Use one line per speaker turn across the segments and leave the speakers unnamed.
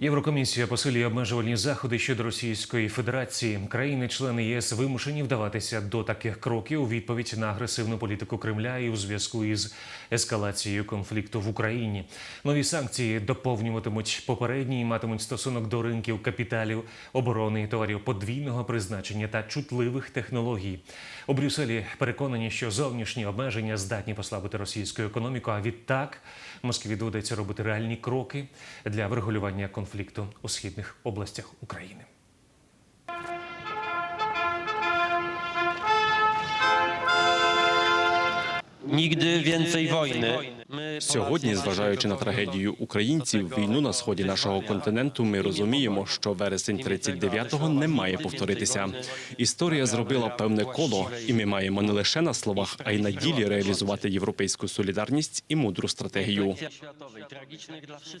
Єврокомісія посилює обмежувальні заходи щодо Російської Федерації. Країни-члени ЄС вимушені вдаватися до таких кроків у відповідь на агресивну політику Кремля і у зв'язку із ескалацією конфлікту в Україні. Нові санкції доповнюватимуть попередні і матимуть стосунок до ринків капіталів, оборони, товарів подвійного призначення та чутливих технологій. У Брюсселі переконані, що зовнішні обмеження здатні послабити російську економіку. А відтак Москві доведеться робити реальні кроки для врегулювання конфлікту у східних областях України.
Nigdy więcej wojny.
Сьогодні, зважаючи на трагедію українців, війну на сході нашого континенту, ми розуміємо, що вересень 39-го не має повторитися. Історія зробила певне коло, і ми маємо не лише на словах, а й на ділі реалізувати європейську солідарність і мудру стратегію.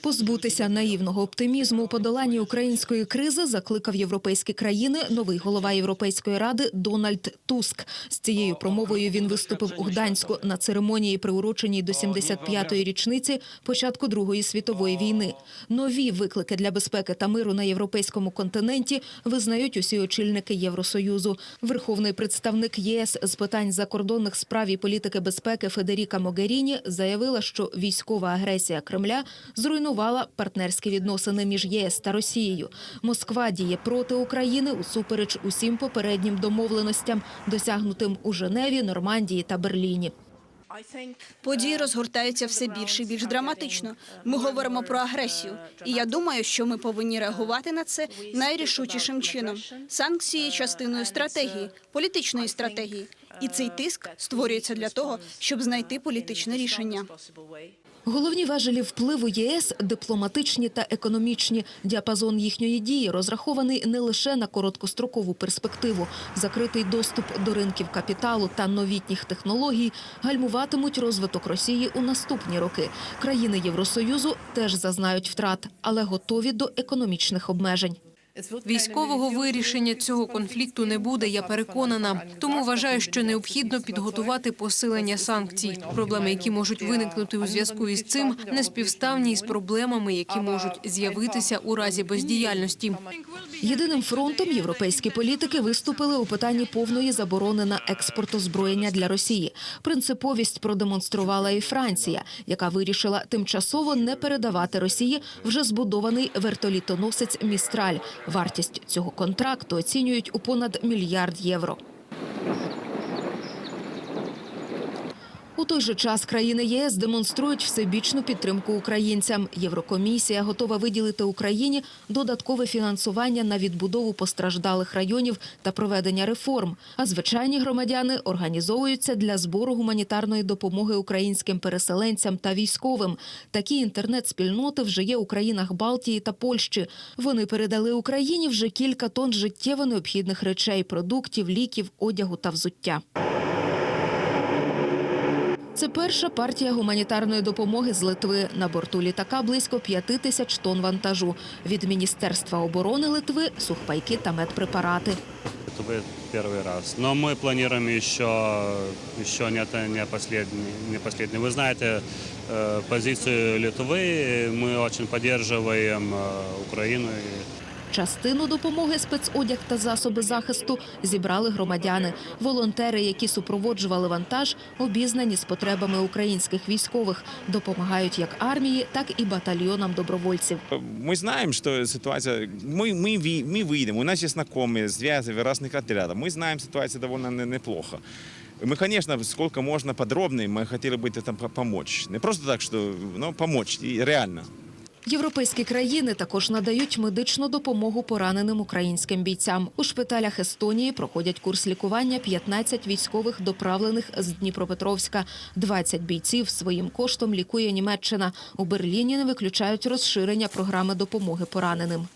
Позбутися наївного оптимізму у подоланні української кризи закликав європейські країни новий голова Європейської ради Дональд Туск. З цією промовою він виступив у Гданську на церемонії, приуроченій до 75-ї річниці початку Другої світової війни. Нові виклики для безпеки та миру на європейському континенті визнають усі очільники Євросоюзу. Верховний представник ЄС з питань закордонних справ і політики безпеки Федеріка Могеріні заявила, що військова агресія Кремля зруйнувала партнерські відносини між ЄС та Росією. Москва діє проти України усупереч усім попереднім домовленостям, досягнутим у Женеві, Нормандії та Берліні.
Події розгортаються все більше і більш драматично. Ми говоримо про агресію, і я думаю, що ми повинні реагувати на це найрішучішим чином. Санкції частиною стратегії, політичної стратегії, і цей тиск створюється для того, щоб знайти політичне рішення.
Головні важелі впливу ЄС – дипломатичні та економічні. Діапазон їхньої дії розрахований не лише на короткострокову перспективу. Закритий доступ до ринків капіталу та новітніх технологій гальмуватимуть розвиток Росії у наступні роки. Країни Євросоюзу теж зазнають втрат, але готові до економічних обмежень.
Військового вирішення цього конфлікту не буде, я переконана. Тому вважаю, що необхідно підготувати посилення санкцій. Проблеми, які можуть виникнути у зв'язку із цим, не співставні із проблемами, які можуть з'явитися у разі бездіяльності.
Єдиним фронтом європейські політики виступили у питанні повної заборони на експорт озброєння для Росії. Принциповість продемонструвала і Франція, яка вирішила тимчасово не передавати Росії вже збудований вертолітоносець Містраль. Вартість цього контракту оцінюють у понад мільярд євро. У той же час країни ЄС демонструють всебічну підтримку українцям. Єврокомісія готова виділити Україні додаткове фінансування на відбудову постраждалих районів та проведення реформ. А звичайні громадяни організовуються для збору гуманітарної допомоги українським переселенцям та військовим. Такі інтернет-спільноти вже є у країнах Балтії та Польщі. Вони передали Україні вже кілька тонн життєво необхідних речей, продуктів, ліків, одягу та взуття. Це перша партія гуманітарної допомоги з Литви. На борту літака близько п'яти тисяч тонн вантажу. Від Міністерства оборони Литви – сухпайки та медпрепарати.
Это будет первый раз. Но мы планируем еще, еще не, это не, последний, не последний. Вы знаете э, позицию Литвы. Мы очень поддерживаем э, Украину. И
Частину допомоги спецодяг та засоби захисту зібрали громадяни. Волонтери, які супроводжували вантаж, обізнані з потребами українських військових, допомагають як армії, так і батальйонам добровольців.
Мы знаем, что ситуация... Мы, мы, ви- мы выйдем, у нас есть знакомые, связи в разных отрядах. Мы знаем ситуацию довольно не- неплохо. Мы, конечно, сколько можно подробнее, мы хотели бы это по- помочь. Не просто так, что, но помочь, и реально.
Європейські країни також надають медичну допомогу пораненим українським бійцям. У шпиталях Естонії проходять курс лікування 15 військових, доправлених з Дніпропетровська. 20 бійців своїм коштом лікує Німеччина. У Берліні не виключають розширення програми допомоги пораненим.